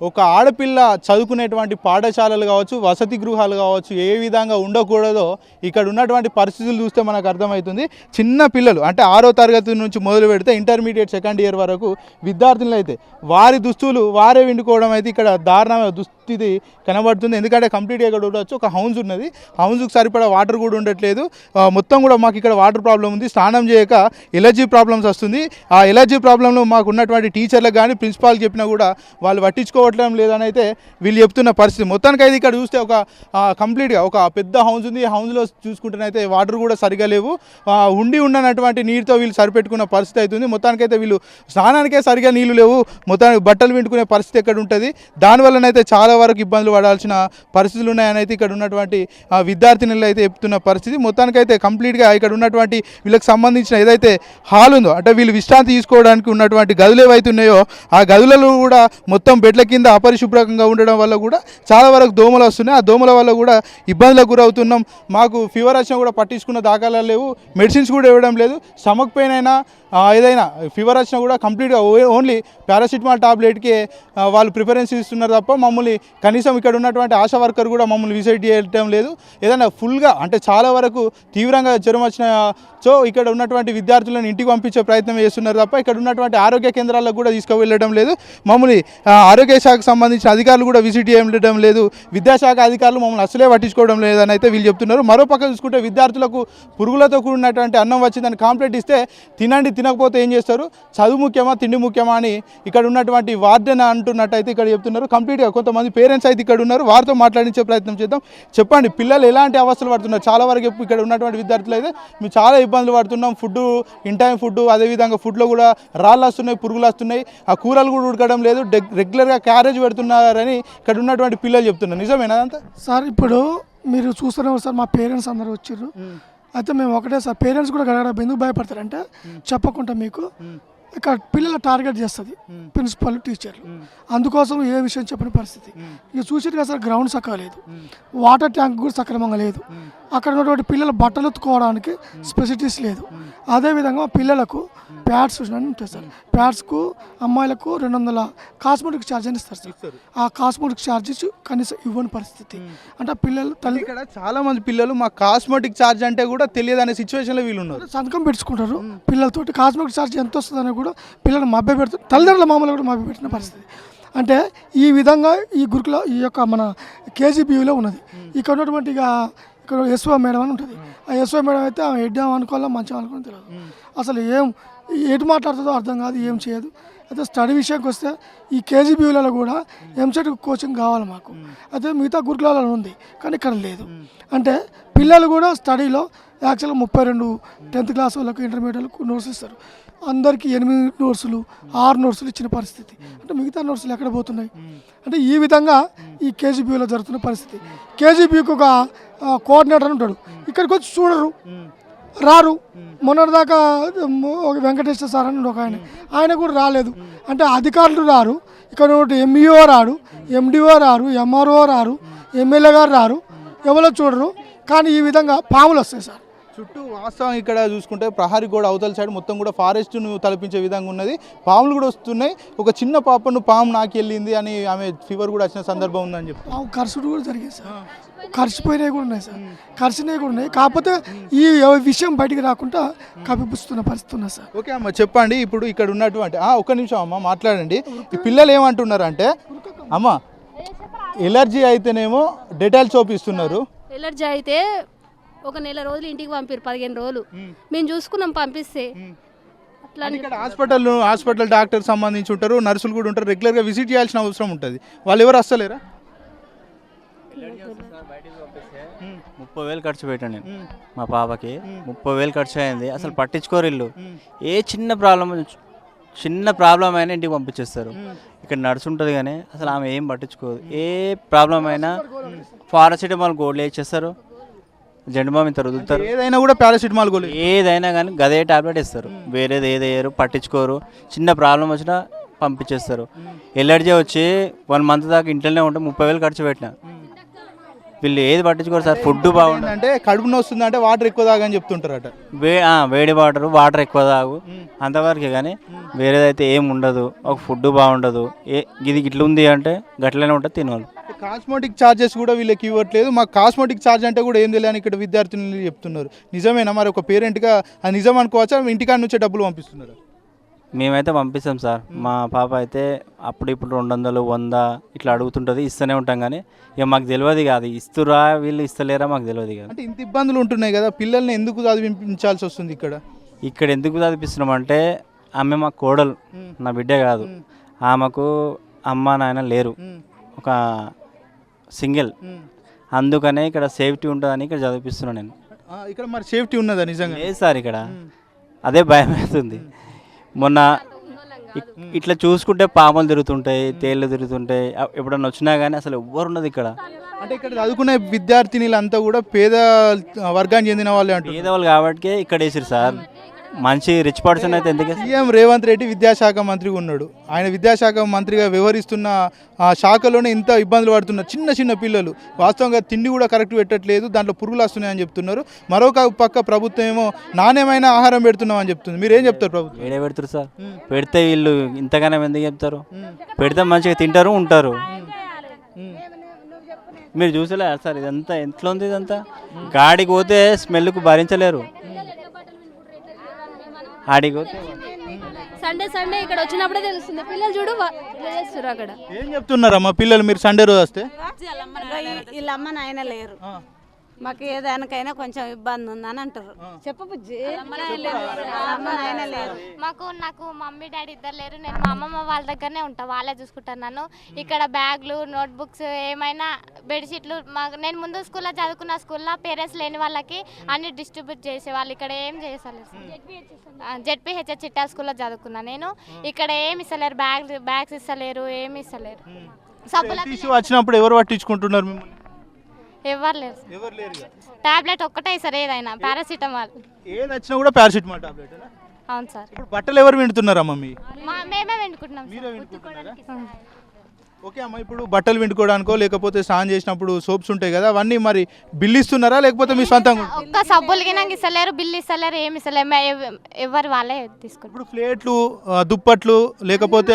ఒక ఆడపిల్ల చదువుకునేటువంటి పాఠశాలలు కావచ్చు వసతి గృహాలు కావచ్చు ఏ విధంగా ఉండకూడదో ఇక్కడ ఉన్నటువంటి పరిస్థితులు చూస్తే మనకు అర్థమవుతుంది. చిన్న పిల్లలు అంటే ఆరో తరగతి నుంచి మొదలు పెడితే ఇంటర్మీడియట్ సెకండ్ ఇయర్ వరకు విద్యార్థులు అయితే వారి దుస్తులు వారే విండుకోవడం అయితే ఇక్కడ దారుణమైన ఇది కనబడుతుంది. ఎందుకంటే కంప్లీట్గా ఇక్కడ చూడవచ్చు ఒక హౌన్స్ ఉన్నది. హౌన్స్కి సరిపడా వాటర్ కూడా ఉండట్లేదు. మొత్తం కూడా మాకు ఇక్కడ వాటర్ ప్రాబ్లం ఉంది. స్నానం చేయక ఎలర్జీ ప్రాబ్లమ్స్ వస్తుంది. ఆ ఎలర్జీ ప్రాబ్లంలో మాకు ఉన్నటువంటి టీచర్లకు కానీ ప్రిన్సిపాల్ చెప్పినా కూడా వాళ్ళు పట్టించుకోవటం లేదని అయితే వీళ్ళు చెప్తున్న పరిస్థితి. మొత్తానికి అయితే ఇక్కడ చూస్తే ఒక కంప్లీట్గా ఒక పెద్ద హౌన్స్ ఉంది. హౌన్స్లో చూసుకుంటేనైతే వాటర్ కూడా సరిగా లేవు. ఉండి ఉండనటువంటి నీరుతో వీళ్ళు సరిపెట్టుకున్న పరిస్థితి అవుతుంది మొత్తానికైతే వీళ్ళు స్నానానికే సరిగా నీళ్ళు లేవు. మొత్తానికి బట్టలు వింటుకునే పరిస్థితి ఎక్కడ ఉంటుంది? దానివల్లనైతే చాలా వరకు ఇబ్బందులు పడాల్సిన పరిస్థితులు ఉన్నాయని అయితే ఇక్కడ ఉన్నటువంటి ఆ, విద్యార్థినులు అయితే చెప్తున్న పరిస్థితి. మొత్తానికైతే కంప్లీట్గా ఇక్కడ ఉన్నటువంటి వీళ్ళకి సంబంధించిన ఏదైతే హాల్ ఉందో అంటే వీళ్ళు విశ్రాంతి తీసుకోవడానికి ఉన్నటువంటి గదులు ఏవైతే ఉన్నాయో ఆ గదులలో కూడా మొత్తం బెడ్ల కింద అపరిశుభ్రంగా ఉండడం వల్ల కూడా చాలా వరకు దోమలు వస్తున్నాయి. ఆ దోమల వల్ల కూడా ఇబ్బందులకు గురవుతున్నాం. మాకు ఫీవర్ వచ్చినా కూడా పట్టించుకున్న దాఖలాలు లేవు. మెడిసిన్స్ కూడా ఇవ్వడం లేదు. స్టమక్ పెయిన్ అయినా ఏదైనా ఫీవర్ వచ్చినా కూడా కంప్లీట్గా ఓన్లీ పారాసిటమాల్ టాబ్లెట్కి వాళ్ళు ప్రిఫరెన్స్ ఇస్తున్నారు తప్ప మమ్మల్ని కనీసం ఇక్కడ ఉన్నటువంటి ఆశా వర్కర్ కూడా మమ్మల్ని విజిట్ చేయటం లేదు. ఏదైనా ఫుల్గా అంటే చాలా వరకు తీవ్రంగా జ్వరం వచ్చిన సో ఇక్కడ ఉన్నటువంటి విద్యార్థులను ఇంటికి పంపించే ప్రయత్నం చేస్తున్నారు తప్ప ఇక్కడ ఉన్నటువంటి ఆరోగ్య కేంద్రాలకు కూడా తీసుకువెళ్ళడం లేదు. మమ్మల్ని ఆరోగ్య శాఖకు సంబంధించిన అధికారులు కూడా విజిట్ చేయడం లేదు. విద్యాశాఖ అధికారులు మమ్మల్ని అసలే పట్టించుకోవడం లేదని అయితే వీళ్ళు చెప్తున్నారు. మరోపక్క చూసుకుంటే విద్యార్థులకు పురుగులతో కూడినటువంటి అన్నం వచ్చిందని కాంప్లైంట్ ఇస్తే తినండి తినకపోతే ఏం చేస్తారు? చదువు ముఖ్యమా తిండి ముఖ్యమా అని ఇక్కడ ఉన్నటువంటి వార్డెన్ అంటున్నట్టయితే ఇక్కడ చెప్తున్నారు. కంప్లీట్గా కొంతమంది పేరెంట్స్ అయితే ఇక్కడ ఉన్నారు. వారితో మాట్లాడించే ప్రయత్నం చేద్దాం. చెప్పండి పిల్లలు ఎలాంటి అవస్థలు పడుతున్నారు? చాలా వరకు ఇక్కడ ఉన్నటువంటి విద్యార్థులు అయితే మేము చాలా ఇబ్బందులు పడుతున్నాం. ఫుడ్ ఇన్ టైం ఫుడ్ అదేవిధంగా ఫుడ్లో కూడా రాళ్ళు వస్తున్నాయి పురుగులు వస్తున్నాయి. ఆ కూరలు కూడా ఉడకడం లేదు. రెగ్యులర్గా క్యారేజ్ పెడుతున్నారని ఇక్కడ ఉన్నటువంటి పిల్లలు చెప్తున్నారు. నిజమేనా అదంతా? సార్ ఇప్పుడు మీరు చూస్తున్నారు సార్ మా పేరెంట్స్ అందరూ వచ్చారు అయితే మేము ఒకటే సార్ పేరెంట్స్ కూడా గడగడ ఎందుకు భయపడతారంటే చెప్పకుండా మీకు ఇక్కడ పిల్లల టార్గెట్ చేస్తుంది ప్రిన్సిపల్ టీచర్లు. అందుకోసం ఏ విషయం చెప్పిన పరిస్థితి. ఇక కదా సార్ గ్రౌండ్ సక్కగా లేదు. వాటర్ ట్యాంక్ కూడా సక్రమంగా లేదు. అక్కడ ఉన్నటువంటి పిల్లల బట్టలు ఉతుకోవడానికి స్పెసిలిటీస్ లేదు. అదేవిధంగా మా పిల్లలకు ప్యాడ్స్ అని ఉంటాయి సార్. ప్యాడ్స్కు అమ్మాయిలకు రెండు వందల కాస్మెటిక్ ఛార్జ్ అని ఇస్తారు సార్. ఆ కాస్మెటిక్ ఛార్జెస్ కనీసం ఇవ్వని పరిస్థితి. అంటే పిల్లలు తల్లి ఇక్కడ చాలా మంది పిల్లలు మా కాస్మెటిక్ ఛార్జ్ అంటే కూడా తెలియదు అనే సిచ్యువేషన్లో వీళ్ళు ఉన్నారు. సంతకం పెట్టుకుంటారు. పిల్లలతోటి కాస్మెటిక్ ఛార్జ్ ఎంత వస్తుందని కూడా పిల్లలు మభ్య పెడుతారు తల్లిదండ్రుల మామూలు కూడా మభ్య పెట్టిన పరిస్థితి. అంటే ఈ విధంగా ఈ గురుకుల ఈ యొక్క మన కేజీబీయూలో ఉన్నది. ఇక్కడ ఉన్నటువంటి ఇక ఇక్కడ ఎస్ఓ మేడం అని ఉంటుంది. ఆ ఎస్ఓ మేడం అయితే ఆమె ఎడ్డాం అనుకోవాలా మంచిగా అనుకోని తెలియదు. అసలు ఏం ఎటు మాట్లాడుతుందో అర్థం కాదు ఏం చేయదు. అయితే స్టడీ విషయానికి వస్తే ఈ కేజీబీయూలలో కూడా ఎంసెట్ కోచింగ్ కావాలి మాకు. అయితే మిగతా గురుకులాలలో ఉంది కానీ ఇక్కడ లేదు. అంటే పిల్లలు కూడా స్టడీలో యాక్చువల్గా ముప్పై రెండు టెన్త్ క్లాస్ వాళ్ళకు ఇంటర్మీడియట్లకు నోట్స్ ఇస్తారు. అందరికీ ఎనిమిది నోట్సులు ఆరు నోట్సులు ఇచ్చిన పరిస్థితి. అంటే మిగతా నోట్సులు ఎక్కడ పోతున్నాయి? అంటే ఈ విధంగా ఈ కేజీబీలో జరుగుతున్న పరిస్థితి. కేజీబీకి ఒక కోఆర్డినేటర్ ఉంటాడు. ఇక్కడికి వచ్చి చూడరు. రారు. మొన్నటిదాకా ఒక వెంకటేశ్వర సార్ అని ఒక ఆయన. ఆయన కూడా రాలేదు. అంటే అధికారులు రారు. ఇక్కడ ఒకటి ఎంఈఓ రాడు ఎండిఓ రారు ఎంఆర్ఓ రారు ఎమ్మెల్యే గారు రారు. ఎవరో చూడరు. కానీ ఈ విధంగా పాములు వస్తాయి సార్. చుట్టూ వాస్తవం ఇక్కడ చూసుకుంటే ప్రహారీ గోడ అవతల సైడ్ మొత్తం కూడా ఫారెస్ట్ను తలపించే విధంగా ఉన్నది. పాములు కూడా వస్తున్నాయి. ఒక చిన్న పాపను పాము నాకి వెళ్ళింది అని ఆమె ఫీవర్ కూడా వచ్చిన సందర్భం ఉందని చెప్పి పాము ఖర్చుడు కూడా జరిగింది సార్. ఖర్చిపోయినవి కూడా ఉన్నాయి సార్. ఖర్చునవి కూడా ఉన్నాయి. కాకపోతే ఈ విషయం బయటికి రాకుండా కప్పిపుస్తున్న పరిస్థితి ఉన్నది సార్. ఓకే అమ్మ చెప్పండి. ఇప్పుడు ఇక్కడ ఉన్నటువంటి ఆ, ఒక్క నిమిషం అమ్మ మాట్లాడండి. ఈ పిల్లలు ఏమంటున్నారు అంటే అమ్మ ఎలర్జీ అయితేనేమో డెటాల్ సోప్ ఇస్తున్నారు ఎలర్జీ అయితే ఒక నెల రోజులు ఇంటికి పంపారు పదిహేను రోజులు. మేము. చూసుకున్నాం పంపిస్తే. ఇక్కడ హాస్పిటల్ హాస్పిటల్ డాక్టర్ సంబంధించి ఉంటారు నర్సులు కూడా ఉంటారు రెగ్యులర్గా విజిట్ చేయాల్సిన అవసరం ఉంటుంది. వాళ్ళు ఎవరు వస్తలేరా ముప్పై వేలు ఖర్చు పెట్టాను నేను. మా పాపకి ముప్పై వేలు ఖర్చు అయింది. అసలు పట్టించుకోరు ఇల్లు. ఏ చిన్న ప్రాబ్లం చిన్న ప్రాబ్లం అయినా ఇంటికి పంపించేస్తారు. ఇక్కడ నర్సు ఉంటుంది కానీ అసలు ఆమె ఏం పట్టించుకోదు. ఏ ప్రాబ్లం అయినా పారాసిటమాల్ గోల్డ్ వేసేస్తారు. జెండుబామ్ ఇంత రుదుతారు ఏదైనా కూడా పారాసిటమాల్ గోళీ. ఏదైనా కానీ గదే టాబ్లెట్ ఇస్తారు వేరేది ఏది వేయరు పట్టించుకోరు. చిన్న ప్రాబ్లం వచ్చినా పంపించేస్తారు. ఎలర్జీ వచ్చి వన్ మంత్ దాకా ఇంట్లోనే ఉంటే ముప్పై వేలు ఖర్చు పెట్టిన. వీళ్ళు ఏది పట్టించుకోరు సార్ ఫుడ్ బాగుండదు అంటే కడుపు నొస్తుంది అంటే వాటర్ ఎక్కువ తాగని చెప్తుంటారట. వే వేడి వాటర్ వాటర్ ఎక్కువ తాగు. అంతవరకే కానీ వేరేదైతే ఏం ఉండదు ఒక ఫుడ్ బాగుండదు. ఏ ఇది ఇట్లా ఉంది అంటే గట్లనే ఉంటుంది తినవాళ్ళు కాస్మెటిక్ ఛార్జెస్ కూడా వీళ్ళకి ఇవ్వట్లేదు. మాకు కాస్మెటిక్ ఛార్జ్ అంటే కూడా ఏం తెలియని ఇక్కడ విద్యార్థులు చెప్తున్నారు. నిజమేనా? మరి ఒక పేరెంట్గా అది నిజం అనుకోవచ్చా? ఇంటికాడ నుంచే డబ్బులు పంపిస్తున్నారు? మేమైతే పంపిస్తాం సార్. మా పాప అయితే అప్పుడు ఇప్పుడు రెండు వందలు వంద ఇట్లా అడుగుతుంటుంది ఇస్తూనే ఉంటాం కానీ ఇక మాకు తెలియదు కాదు ఇస్తురా వీళ్ళు ఇస్తలేరా మాకు తెలియదు కాదు అంటే ఇంత ఇబ్బందులు ఉంటున్నాయి కదా పిల్లల్ని ఎందుకు చదివించాల్సి వస్తుంది ఇక్కడ? ఇక్కడ ఎందుకు చదివిస్తున్నాం అంటే ఆమె మా కోడలు నా బిడ్డే కాదు. ఆమెకు అమ్మ నాయన లేరు. ఒక సింగిల్. అందుకనే ఇక్కడ సేఫ్టీ ఉంటుందని ఇక్కడ చదివిస్తున్నాను నేను. ఆ, ఇక్కడ మరి సేఫ్టీ ఉన్నదా నిజంగా? లేదు సార్ ఇక్కడ. అదే భయం అవుతుంది మొన్న ఇట్లా చూసుకుంటే పాములు తిరుగుతుంటాయి తేళ్ళు తిరుగుతుంటాయి ఎప్పుడన్నా వచ్చినా కానీ అసలు ఎవ్వరు ఉన్నది ఇక్కడ. అంటే ఇక్కడ చదువుకునే విద్యార్థినిలంతా కూడా పేద వర్గానికి చెందిన వాళ్ళే అంటారు పేదవాళ్ళు కాబట్టి ఇక్కడ వేసారు సార్. మంచి రిచ్ పర్సన్ అయితే ఎందుకు? సీఎం రేవంత్ రెడ్డి విద్యాశాఖ మంత్రిగా ఉన్నాడు. ఆయన విద్యాశాఖ మంత్రిగా వ్యవహరిస్తున్న ఆ శాఖలోనే ఇంత ఇబ్బందులు పడుతున్నారు చిన్న చిన్న పిల్లలు. వాస్తవంగా తిండి కూడా కరెక్ట్ పెట్టట్లేదు దాంట్లో పురుగులు వస్తున్నాయని చెప్తున్నారు. మరొక పక్క ప్రభుత్వం ఏమో నాణ్యమైన ఆహారం పెడుతున్నామని చెప్తుంది. మీరు ఏం చెప్తారు ప్రభుత్వం? ఏడే పెడతారు సార్. పెడితే వీళ్ళు ఇంతగానం ఎందుకు చెప్తారు? పెడితే మంచిగా తింటారు ఉంటారు. మీరు చూసలే సార్? ఇదంతా ఎట్లా ఉంది ఇదంతా? గాడికి పోతే స్మెల్కు భరించలేరు. సండే సండే ఇక్కడ వచ్చినప్పుడే తెలుస్తుంది. పిల్లలు చూడు చేస్తారు అక్కడ. ఏం చెప్తున్నారమ్మా పిల్లలు? మీరు సండే రోజు వస్తే? వీళ్ళ అమ్మ నాయన లేరు. మాకు ఏదానికైనా కొంచెం ఇబ్బంది ఉందని అంటారు చెప్పు బుజ్జి. అమ్మ నాయన లేరు. మాకు నాకు మమ్మీ డాడీ ఇద్దరు లేరు. నేను మా అమ్మమ్మ వాళ్ళ దగ్గరనే ఉంటా. వాళ్ళే చూసుకుంటాను నన్ను. ఇక్కడ బ్యాగ్లు నోట్బుక్స్ ఏమైనా బెడ్షీట్లు మాకు నేను ముందు స్కూల్లో చదువుకున్న స్కూల్లో పేరెంట్స్ లేని వాళ్ళకి అన్ని డిస్ట్రిబ్యూట్ చేసేవాళ్ళు. ఇక్కడ ఏం చేసలేరు జెడ్పీహెచ్ఎస్ చిట్టా స్కూల్లో చదువుకున్నా నేను. ఇక్కడ ఏమి ఇస్తలేరు. బ్యాగ్ బ్యాగ్స్ ఇస్తలేరు. ఏమి ఇస్తలేరు. సబ్బుల వచ్చినప్పుడు ఎవరు పట్టించుకుంటున్నారు మిమ్మల్ని? ఎవరు లేరు ఎవరు లేరు టాబ్లెట్ ఒక్కటే ఇస్తారు ఏదైనా పారాసిటమాల్. ఏది వచ్చినా కూడా పారాసిటమాల్ టాబ్లెట్ అవును సార్. ఇప్పుడు బట్టలు ఎవరు వింటున్నారమ్మా మీ? మా మేమే వెండుకుంటున్నాం మీరే వింటున్నారా ఓకే అమ్మ ఇప్పుడు బట్టలు విండుకోవడానికో లేకపోతే స్నానం చేసినప్పుడు సోప్స్ ఉంటాయి కదా అవన్నీ మరి బిల్ ఇస్తున్నారా లేకపోతే మీ సొంతంగా? ఒక్క సబ్బులు గినంగా ఇస్తలేరు బిల్లు ఇస్తలేరు ఏమి ఇస్తలేరు. మే- ఎవ- ఎవరు వాళ్ళే తీసుకుంటారు. ఇప్పుడు ప్లేట్లు ఆ, దుప్పట్లు లేకపోతే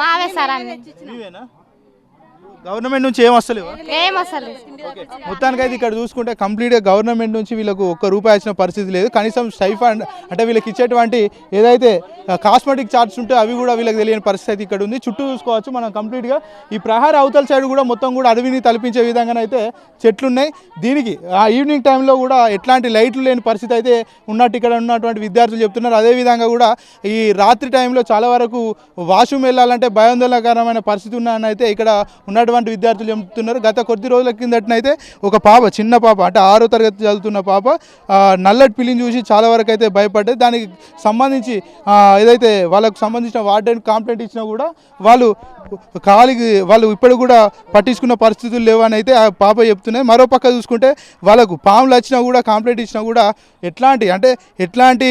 మావే సార్ అన్ని. మీవేనా? గవర్నమెంట్ నుంచి ఏం వస్తలేవా? ఏం అసలు మొత్తానికి అయితే ఇక్కడ చూసుకుంటే కంప్లీట్గా గవర్నమెంట్ నుంచి వీళ్ళకు ఒక్క రూపాయి వచ్చిన పరిస్థితి లేదు. కనీసం స్టైఫండ్ అంటే వీళ్ళకి ఇచ్చేటువంటి ఏదైతే కాస్మెటిక్ చార్ట్స్ ఉంటే అవి కూడా వీళ్ళకి తెలియని పరిస్థితి అయితే ఇక్కడ ఉంది. చుట్టూ చూసుకోవచ్చు మనం కంప్లీట్గా ఈ ప్రహార అవతల సైడ్ కూడా మొత్తం కూడా అడవిని తలపించే విధంగానైతే చెట్లు ఉన్నాయి దీనికి ఆ ఈవినింగ్ టైంలో కూడా ఎట్లాంటి లైట్లు లేని పరిస్థితి అయితే ఉన్నట్టు ఇక్కడ ఉన్నటువంటి విద్యార్థులు చెప్తున్నారు. అదేవిధంగా కూడా ఈ రాత్రి టైంలో చాలా వరకు వాష్రూమ్ వెళ్ళాలంటే భయాందోళనకరమైన పరిస్థితి ఉన్నాయని అయితే ఇక్కడ ఉన్నటువంటి విద్యార్థులు చెప్తున్నారు గత కొద్ది రోజుల కిందటనైతే ఒక పాప చిన్న పాప అంటే ఆరో తరగతి చదువుతున్న పాప నల్లటి పిల్లిని చూసి చాలా వరకు అయితే భయపడ్డది దానికి సంబంధించి ఏదైతే వాళ్ళకు సంబంధించిన వార్డెన్ కాంప్లైంట్ ఇచ్చినా కూడా వాళ్ళు కాలికి వాళ్ళు ఇప్పుడు కూడా పట్టించుకున్న పరిస్థితులు లేవని అయితే ఆ పాప చెప్తున్నాయి. మరో పక్క చూసుకుంటే వాళ్ళకు పాములు వచ్చినా కూడా కాంప్లైంట్ ఇచ్చినా కూడా ఎట్లాంటి అంటే ఎట్లాంటి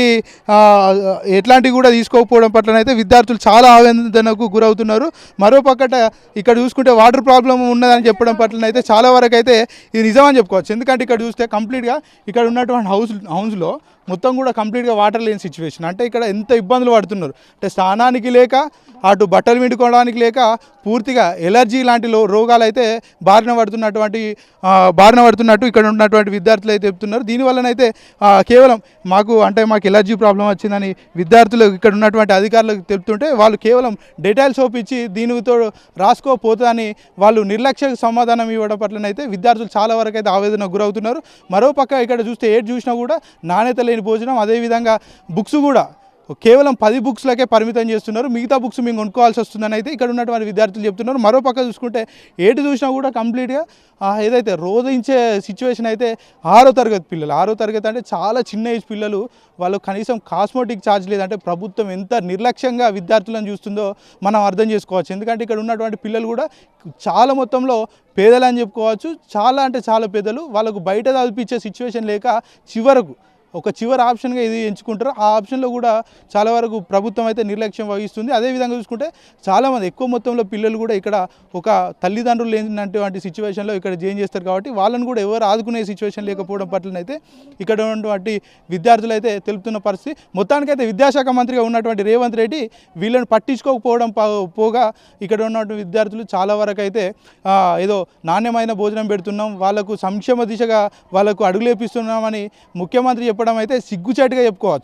ఎట్లాంటివి కూడా తీసుకోకపోవడం పట్లనైతే విద్యార్థులు చాలా ఆవేదనకు గురవుతున్నారు. మరో పక్కట ఇక్కడ చూసుకుంటే వాటర్ ప్రాబ్లం ఉన్నదని చెప్పడం పట్లనైతే చాలా వరకు అయితే ఇది నిజమని చెప్పుకోవచ్చు. ఎందుకంటే ఇక్కడ చూస్తే కంప్లీట్గా ఇక్కడ ఉన్నటువంటి హౌస్ హౌస్లో మొత్తం కూడా కంప్లీట్గా వాటర్ లేని సిచ్యువేషన్ అంటే ఇక్కడ ఎంత ఇబ్బందులు పడుతున్నారు? అంటే స్నానానికి లేక అటు బట్టలు విండుకోవడానికి లేక పూర్తిగా ఎలర్జీ లాంటి రోగాలు అయితే బారిన పడుతున్నటువంటి బారిన పడుతున్నట్టు ఇక్కడ ఉన్నటువంటి విద్యార్థులు అయితే చెప్తున్నారు. దీనివల్లనైతే కేవలం మాకు అంటే మాకు ఎలర్జీ ప్రాబ్లం వచ్చిందని విద్యార్థులు ఇక్కడ ఉన్నటువంటి అధికారులకు తెలుపుతుంటే వాళ్ళు కేవలం డెటాయిల్ సోప్ ఇచ్చి దీనితో రాసుకోపోతుందని వాళ్ళు నిర్లక్ష్య సమాధానం ఇవ్వడం పట్లనైతే విద్యార్థులు చాలా వరకు అయితే ఆవేదన గురవుతున్నారు. మరో పక్క ఇక్కడ చూస్తే ఏది చూసినా కూడా నాణ్యత లేని భోజనం అదేవిధంగా బుక్స్ కూడా కేవలం పది బుక్స్లకే పరిమితం చేస్తున్నారు. మిగతా బుక్స్ మేము కొనుక్కోవాల్సి వస్తుందని అయితే ఇక్కడ ఉన్నటువంటి విద్యార్థులు చెప్తున్నారు. మరో పక్క చూసుకుంటే ఏటి చూసినా కూడా కంప్లీట్గా ఏదైతే రోధించే సిచ్యువేషన్ అయితే ఆరో తరగతి పిల్లలు. ఆరో తరగతి అంటే చాలా చిన్న ఏజ్ పిల్లలు. వాళ్ళు కనీసం కాస్మోటిక్ ఛార్జ్ లేదంటే ప్రభుత్వం ఎంత నిర్లక్ష్యంగా విద్యార్థులను చూస్తుందో మనం అర్థం చేసుకోవచ్చు. ఎందుకంటే ఇక్కడ ఉన్నటువంటి పిల్లలు కూడా చాలా మొత్తంలో పేదలు అని చెప్పుకోవచ్చు. చాలా అంటే చాలా పేదలు. వాళ్ళకు బయట చదివించే సిచ్యువేషన్ లేక చివరకు ఒక చివరి ఆప్షన్గా ఇది ఎంచుకుంటారు. ఆ ఆప్షన్లో కూడా చాలా వరకు ప్రభుత్వం అయితే నిర్లక్ష్యం వహిస్తుంది. అదేవిధంగా చూసుకుంటే చాలామంది ఎక్కువ మొత్తంలో పిల్లలు కూడా ఇక్కడ ఒక తల్లిదండ్రులు లేనటువంటి సిచ్యువేషన్లో ఇక్కడ జాయిన్ చేస్తారు కాబట్టి వాళ్ళని కూడా ఎవరు ఆదుకునే సిచ్యువేషన్ లేకపోవడం పట్లనైతే ఇక్కడ ఉన్నటువంటి విద్యార్థులు అయితే తెలుపుతున్న పరిస్థితి. మొత్తానికైతే విద్యాశాఖ మంత్రిగా ఉన్నటువంటి రేవంత్ రెడ్డి వీళ్ళని పట్టించుకోకపోవడం పోగా ఇక్కడ ఉన్నటువంటి విద్యార్థులు చాలా వరకు అయితే ఏదో నాణ్యమైన భోజనం పెడుతున్నాం వాళ్ళకు సంక్షేమ దిశగా వాళ్ళకు అడుగులేపిస్తున్నామని ముఖ్యమంత్రి చెప్పడం అయితే సిగ్గుచాటుగా చెప్పుకోవచ్చు.